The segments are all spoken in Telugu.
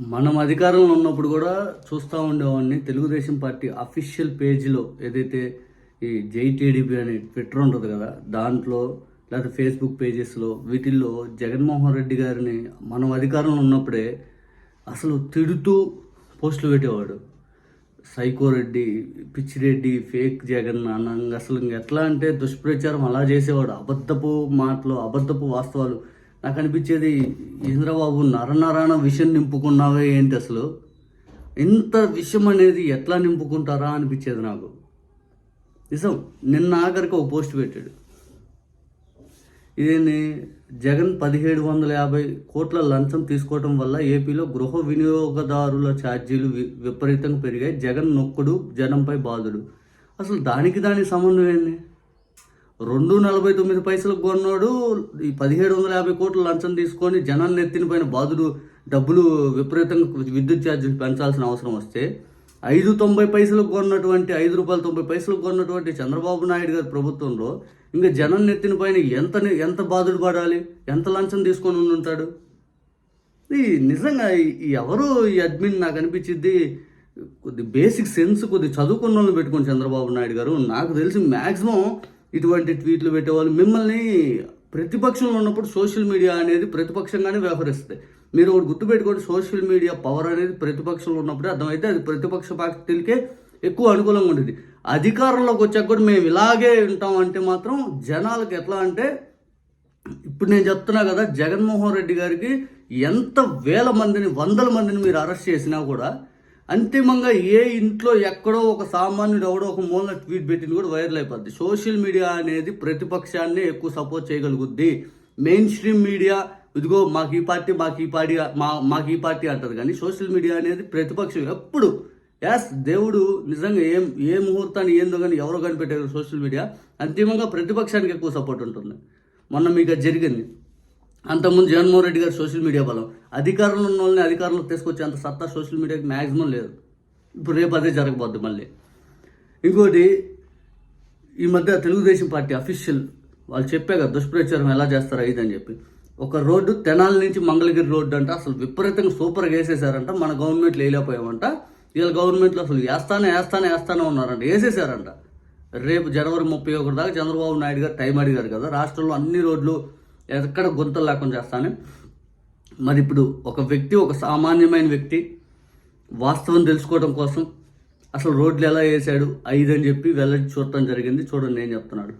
మనం అధికారంలో ఉన్నప్పుడు కూడా చూస్తూ ఉండేవాడిని. తెలుగుదేశం పార్టీ అఫీషియల్ పేజీలో ఏదైతే ఈ జైటీడీపీ అనే అని ట్విట్టర్ ఉంటుంది కదా దాంట్లో లేకపోతే ఫేస్బుక్ పేజెస్లో వీటిల్లో జగన్మోహన్ రెడ్డి గారిని మనం అధికారంలో ఉన్నప్పుడే అసలు తిడుతూ పోస్టులు పెట్టేవాడు. సైకో రెడ్డి పిచ్చిరెడ్డి ఫేక్ జగన్ అన్న అసలు ఇంక ఎట్లా అంటే దుష్ప్రచారం అలా చేసేవాడు. అబద్ధపు మాటలు అబద్ధపు వాస్తవాలు నాకు అనిపించేది ఇంద్రబాబు నరనారాయణ విషయం నింపుకున్నావే ఏంటి అసలు? ఇంత విషయం అనేది ఎట్లా నింపుకుంటారా? అనిపించేది నాకు. నిజం నిన్న ఆఖరికి ఒక పోస్ట్ పెట్టాడు. ఇదేంది? జగన్ పదిహేడు వందల యాభై కోట్ల లంచం తీసుకోవటం వల్ల ఏపీలో గృహ వినియోగదారుల ఛార్జీలు వి- విపరీతంగా పెరిగాయి. జగన్ నొక్కుడు జనంపై బాధుడు. అసలు దానికి దాని సంబంధం ఏంది? రెండు నలభై తొమ్మిది పైసలకు కొన్నాడు. ఈ పదిహేడు వందల యాభై కోట్ల లంచం తీసుకొని జనాన్ని ఎత్తిన పైన బాధుడు డబ్బులు విపరీతంగా విద్యుత్ ఛార్జీలు పెంచాల్సిన అవసరం వస్తే ఐదు తొంభై పైసలకు కొన్నటువంటి ఐదు రూపాయల తొంభై పైసలకు కొన్నటువంటి చంద్రబాబు నాయుడు గారి ప్రభుత్వంలో ఇంకా జనం నెత్తిన పైన ఎంత ఎంత బాధుడు పడాలి? ఎంత లంచం తీసుకొని ఉండి ఉంటాడు ఈ నిజంగా ఎవరు ఈ అడ్మిన్ నాకు అనిపించింది కొద్ది బేసిక్ సెన్స్ కొద్ది చదువుకున్న వాళ్ళని పెట్టుకుని చంద్రబాబు నాయుడు గారు నాకు తెలిసి మ్యాక్సిమం ఇటువంటి ట్వీట్లు పెట్టేవాళ్ళు మిమ్మల్ని ప్రతిపక్షంలో ఉన్నప్పుడు సోషల్ మీడియా అనేది ప్రతిపక్షంగానే వ్యవహరిస్తుంది. మీరు ఒకటి గుర్తుపెట్టుకోండి సోషల్ మీడియా పవర్ అనేది ప్రతిపక్షంలో ఉన్నప్పుడే అర్థమైతే అది ప్రతిపక్ష పార్టీలకే ఎక్కువ అనుకూలంగా ఉండేది. అధికారంలోకి వచ్చాక కూడా మేము ఇలాగే ఉంటాం అంటే మాత్రం జనాలకు ఎట్లా అంటే ఇప్పుడు నేను చెప్తున్నా కదా జగన్మోహన్ రెడ్డి గారికి ఎంత వేల మందిని వందల మందిని మీరు అరెస్ట్ చేసినా కూడా అంతిమంగా ఏ ఇంట్లో ఎక్కడో ఒక సామాన్యుడు ఎవడో ఒక మూలన ట్వీట్ పెట్టింది కూడా వైరల్ అయిపోద్ది. సోషల్ మీడియా అనేది ప్రతిపక్షాన్ని ఎక్కువ సపోర్ట్ చేయగలుగుద్ది. మెయిన్ స్ట్రీమ్ మీడియా ఇదిగో మాకు ఈ పార్టీ మాకు ఈ పార్టీ మా మాకు ఈ పార్టీ అంటారు కానీ సోషల్ మీడియా అనేది ప్రతిపక్షం. ఎప్పుడు? యాస్ దేవుడు నిజంగా ఏం ఏ ముహూర్తాన్ని ఏందో కానీ ఎవరో కనిపెట్టారు సోషల్ మీడియా. అంతిమంగా ప్రతిపక్షానికి ఎక్కువ సపోర్ట్ ఉంటుంది. మొన్న మీకు జరిగింది. అంతకుముందు జగన్మోహన్ రెడ్డి గారు సోషల్ మీడియా బలం. అధికారంలో ఉన్న వాళ్ళని అధికారంలో తీసుకొచ్చే అంత సత్తా సోషల్ మీడియాకి మ్యాక్సిమం లేదు. ఇప్పుడు రేపు అదే జరగబోద్ది మళ్ళీ. ఇంకోటి ఈ మధ్య తెలుగుదేశం పార్టీ అఫీషియల్ వాళ్ళు చెప్పే కదా దుష్ప్రచారం ఎలా చేస్తారో ఇది అని చెప్పి. ఒక రోడ్డు తెనాలి నుంచి మంగళగిరి రోడ్డు అంట అసలు విపరీతంగా సూపర్గా వేసేసారంట మన గవర్నమెంట్లో వేయలేకపోయామంట. వీళ్ళ గవర్నమెంట్లో అసలు వేస్తానే వేస్తానే వేస్తానే ఉన్నారంట వేసేసారంట. రేపు జనవరి ముప్పై ఒకటి దాకా చంద్రబాబు నాయుడు గారు టైం అడిగారు కదా రాష్ట్రంలో అన్ని రోడ్లు ఎక్కడ గుంతలు లేకుండా చేస్తాను. మరి ఇప్పుడు ఒక వ్యక్తి ఒక సామాన్యమైన వ్యక్తి వాస్తవం తెలుసుకోవడం కోసం అసలు రోడ్లు ఎలా వేసాడు ఐదు అని చెప్పి వెళ్ళి చూడటం జరిగింది. చూడండి ఏం చెప్తున్నాడు.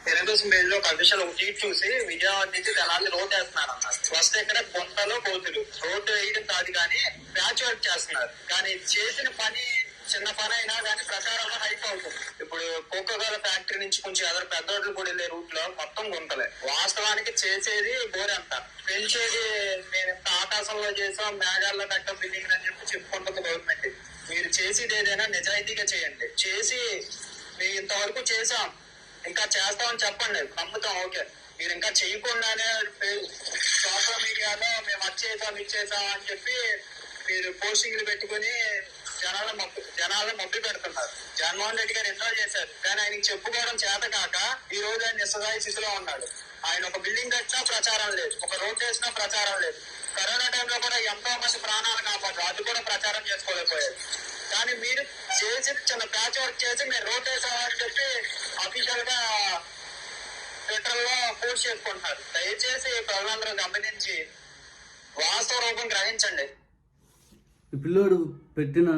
తెలుగుదేశం పేజ్లో ఒక అఫీషియల్ ఒక ట్వీట్ చూసి విజయవాడ నుంచి తెనాలి రోడ్ వేస్తున్నారు అన్నారు ఫస్ట్ ఇక్కడ గుంతలు కోతులు. రోడ్డు వేయడం కాదు కానీ ప్యాచ్ చేస్తున్నారు. కానీ చేసిన పని చిన్న పని అయినా కానీ ప్రచారంలో హైప్ అవుతుంది. ఇప్పుడు కోకోకోల ఫ్యాక్టరీ నుంచి కొంచెం ఎదరు పెద్ద రోడ్లు కూడా వెళ్ళే రూట్లో మొత్తం గుంతలే. వాస్తవానికి చేసేది బోర్ అంత పెంచేది మేము ఇంత ఆకాశంలో చేసాం మేఘాల్లో కట్టం బిల్డింగ్ అని చెప్పి చెప్పుకుంటుంది గవర్నమెంట్ మీరు చేసేది ఏదైనా నిజాయితీగా చేయండి. చేసి మేము ఇంతవరకు చేసాం. ఇంకా చేస్తామని చెప్పండి. నమ్ముతాం ఓకే. మీరు ఇంకా చేయకుండానే సోషల్ మీడియాలో మేము వచ్చేసాం ఇచ్చేసాం అని చెప్పి మీరు పోస్టింగ్లు పెట్టుకుని జనాల జనాలు జనాల మబ్బి పెడుతున్నారు. జగన్మోహన్ రెడ్డి గారు ఎన్నో చేశారు. కానీ ఆయన చెప్పుకోవడం చేత కాక ఈ రోజు ఆయన నిస్సహాయ స్థితిలో ఉన్నాడు. ఆయన ఒక బిల్డింగ్ కట్టినా ప్రచారం లేదు. ఒక రోడ్ వేసినా ప్రచారం లేదు. కరోనా టైంలో కూడా ఎంతో మంది ప్రాణాలు కాపాడు అది కూడా ప్రచారం చేసుకోలేకపోయారు. కానీ మీరు చేసి చిన్న ప్యాచ్ వర్క్ చేసి మీరు రోడ్ వేసామని చెప్పి అఫీషియల్గా ట్విట్టర్లో పోస్ట్ చేసుకుంటున్నారు. దయచేసి ప్రజలందరూ గమనించి వాస్తవ రూపం గ్రహించండి. ఈ పిల్లోడు పెట్టిన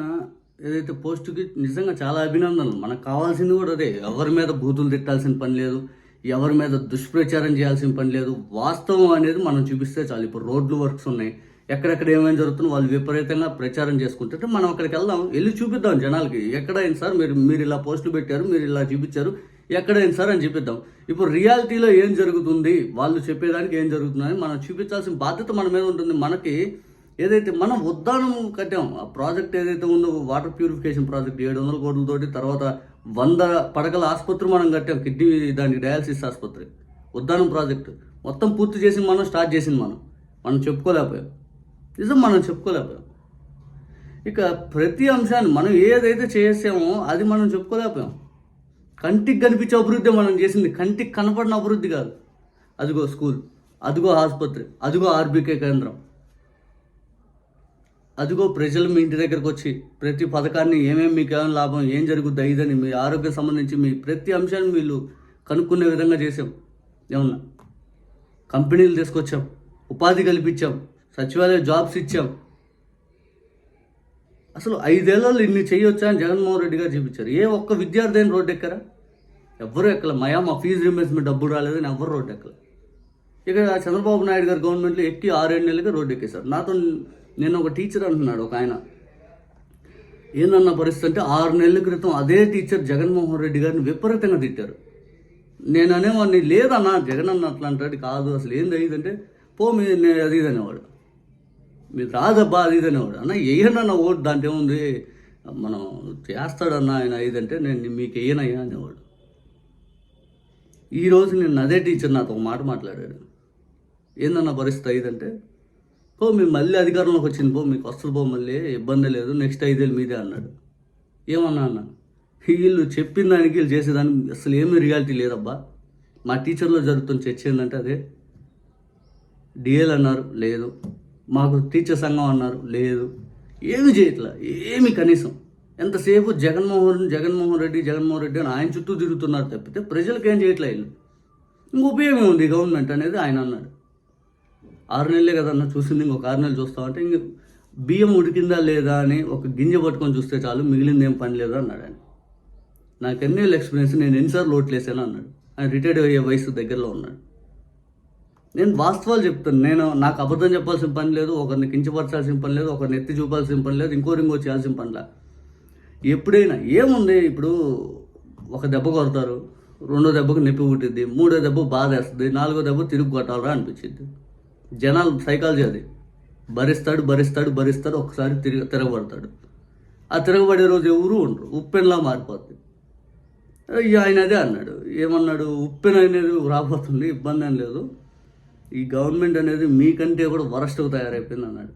ఏదైతే పోస్టుకి నిజంగా చాలా అభినందనలు. మనకు కావాల్సింది కూడా అదే. ఎవరి మీద బూతులు తిట్టాల్సిన పని లేదు. ఎవరి మీద దుష్ప్రచారం చేయాల్సిన పని లేదు. వాస్తవం అనేది మనం చూపిస్తే చాలు. ఇప్పుడు రోడ్లు వర్క్స్ ఉన్నాయి. ఎక్కడెక్కడ ఏమైనా జరుగుతుందో వాళ్ళు విపరీతంగా ప్రచారం చేసుకుంటుంటే మనం అక్కడికి వెళ్దాం. వెళ్ళి చూపిద్దాం జనాలకి. ఎక్కడైంది సార్ మీరు మీరు ఇలా పోస్టులు పెట్టారు మీరు ఇలా చూపించారు. ఎక్కడైంది సార్ అని చూపిద్దాం. ఇప్పుడు రియాలిటీలో ఏం జరుగుతుంది? వాళ్ళు చెప్పేదానికి ఏం జరుగుతుందని మనం చూపించాల్సిన బాధ్యత మన మీద ఉంటుంది. మనకి ఏదైతే మనం ఉద్దానం కట్టాం ఆ ప్రాజెక్ట్ ఏదైతే ఉందో వాటర్ ప్యూరిఫికేషన్ ప్రాజెక్ట్ ఏడు వందల కోట్లతోటి తర్వాత వంద పడకల ఆసుపత్రి మనం కట్టాం కిడ్నీ దాని డయాలసిస్ ఆసుపత్రి. ఉద్దానం ప్రాజెక్టు. మొత్తం పూర్తి చేసి మనం స్టార్ట్ చేసింది మనం. మనం చెప్పుకోలేకపోయాం. నిజం మనం చెప్పుకోలేకపోయాం. ఇక ప్రతి అంశాన్ని మనం ఏదైతే చేసామో అది మనం చెప్పుకోలేకపోయాం. కంటికి కనిపించే అభివృద్ధి మనం చేసింది కంటికి కనపడిన అభివృద్ధి కాదు. అదిగో స్కూల్ అదిగో ఆసుపత్రి అదిగో ఆర్బీకే కేంద్రం. అదిగో ప్రజలు మీ ఇంటి దగ్గరకు వచ్చి ప్రతి పథకాన్ని ఏమేమి మీకు ఏమైనా లాభం ఏం జరుగుద్ది ఇదని మీ ఆరోగ్యం సంబంధించి మీ ప్రతి అంశాన్ని వీళ్ళు కనుక్కునే విధంగా చేసాం ఏమన్నా? కంపెనీలు తీసుకొచ్చాం ఉపాధి కల్పించాం సచివాలయ జాబ్స్ ఇచ్చాం. అసలు ఐదేళ్ళలో ఇన్ని చేయొచ్చా అని జగన్మోహన్ రెడ్డి గారు చూపించారు. ఏ ఒక్క విద్యార్థి అయిన రోడ్డు ఎక్కరా? ఎవ్వరూ ఎక్కల. మయా మా ఫీజు రీంబర్స్మెంట్ డబ్బులు రాలేదని ఎవ్వరు రోడ్డు ఎక్కల. ఇక చంద్రబాబు నాయుడు గారు గవర్నమెంట్లో ఎక్కి ఆరేడు నెలలుగా రోడ్డు ఎక్కేశారు. నాతో నేను ఒక టీచర్ అంటున్నాడు ఒక ఆయన. ఏందన్న పరిస్థితి అంటే ఆరు నెలల క్రితం అదే టీచర్ జగన్మోహన్ రెడ్డి గారిని విపరీతంగా తిట్టారు. నేను అనేవాడిని లేదన్నా జగన్ అన్న అట్లా అంటాడు కాదు అసలు ఏంది అయ్యిందంటే పో మీ అది ఇది అనేవాడు. మీరు రాదబ్బా అది ఇది అనేవాడు. అన్న ఏయనన్న ఓటు దాంట్లో ఏముంది? మనం చేస్తాడన్న ఆయన ఇదంటే నేను మీకు వేయనయ్యా అనేవాడు. ఈరోజు నేను అదే టీచర్ నాతో ఒక మాట మాట్లాడాడు. ఏందన్న పరిస్థితి ఇదంటే పో మేము మళ్ళీ అధికారంలోకి వచ్చింది పో మీకు వస్తుంది పో మళ్ళీ ఇబ్బంది లేదు నెక్స్ట్ ఐదేళ్ళు మీదే అన్నాడు. ఏమన్నా అన్న? వీళ్ళు చెప్పిన దానికి వీళ్ళు చేసేదానికి అసలు ఏమీ రియాలిటీ లేదబ్బా. మా టీచర్లో జరుగుతున్న చర్చ ఏంటంటే అదే. డిఎల్ అన్నారు లేదు. మాకు టీచర్ సంఘం అన్నారు లేదు. ఏమి చేయట్లా ఏమి కనీసం. ఎంతసేపు జగన్మోహన్ జగన్మోహన్ రెడ్డి జగన్మోహన్ రెడ్డి అని ఆయన చుట్టూ తిరుగుతున్నారు తప్పితే ప్రజలకు ఏం చేయట్లే వీళ్ళు? ఇంక ఉపయోగం ఉంది గవర్నమెంట్ అనేది ఆయన అన్నాడు. ఆరు నెలలే కదన్నా చూసింది ఇంకొక ఆరు నెలలు చూస్తామంటే ఇంక బియ్యం ఉడికిందా లేదా అని ఒక గింజ పట్టుకొని చూస్తే చాలు మిగిలింది ఏం పని లేదు అన్నాడు ఆయన. నాకు ఎన్నేళ్ళు ఎక్స్పీరియన్స్ నేను ఎన్నిసార్లు ఓట్లు వేసాను అన్నాడు. ఆయన రిటైర్డ్ అయ్యే వయసు దగ్గరలో ఉన్నాడు. నేను వాస్తవాలు చెప్తాను నేను నాకు అబద్ధం చెప్పాల్సిన పని లేదు ఒకరిని కించపరచాల్సిన పని లేదు ఒకరిని ఎత్తి చూపాల్సిన పని లేదు ఇంకో ఇంకో చేయాల్సిన పనిలా. ఎప్పుడైనా ఏముంది ఇప్పుడు ఒక దెబ్బ కొడతారు రెండో దెబ్బకు నొప్పి పుట్టిద్ది మూడో దెబ్బ బాధ వేస్తుంది నాలుగో దెబ్బ తిరుగు కొట్టాలరా అనిపించింది జనాలు సైకాలజీ అది. భరిస్తాడు భరిస్తాడు భరిస్తాడు ఒకసారి తిరిగి తిరగబడతాడు. ఆ తిరగబడే రోజు ఎవరు ఉండరు. ఉప్పెన్లా మారిపోతుంది ఆయన అదే అన్నాడు. ఏమన్నాడు? ఉప్పెన అనేది రాబోతుంది ఇబ్బంది ఏం లేదు. ఈ గవర్నమెంట్ అనేది మీకంటే కూడా వరస్ట్గా తయారైపోయింది అన్నాడు.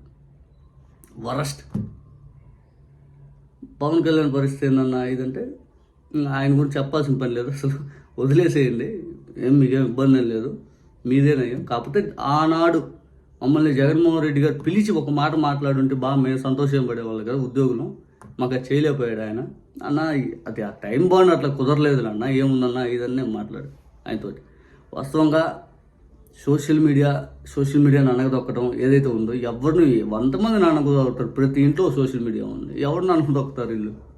వరస్ట్. పవన్ కళ్యాణ్ పరిస్థితి ఏందన్నా ఇదంటే ఆయన గురించి చెప్పాల్సిన పని లేదు అసలు. వదిలేసేయండి. ఏం మీకేం ఇబ్బంది లేదు. మీదేనయ్యా కాకపోతే ఆనాడు మమ్మల్ని జగన్మోహన్ రెడ్డి గారు పిలిచి ఒక మాట మాట్లాడుంటే బాగా మేము సంతోషం పడేవాళ్ళు కదా ఉద్యోగులు. మాకు అది చేయలేకపోయాడు ఆయన. అన్న అది ఆ టైం బాగుంది అట్లా కుదరలేదు అన్న ఏముందన్న ఇదన్నీ మాట్లాడు ఆయనతో వాస్తవంగా సోషల్ మీడియా సోషల్ మీడియాని అనగదొక్కడం ఏదైతే ఉందో ఎవరిని వంద మంది అనగదొక్కుతారు ప్రతి ఇంట్లో సోషల్ మీడియా ఉంది. ఎవరిని అనగదొక్కుతారు వీళ్ళు?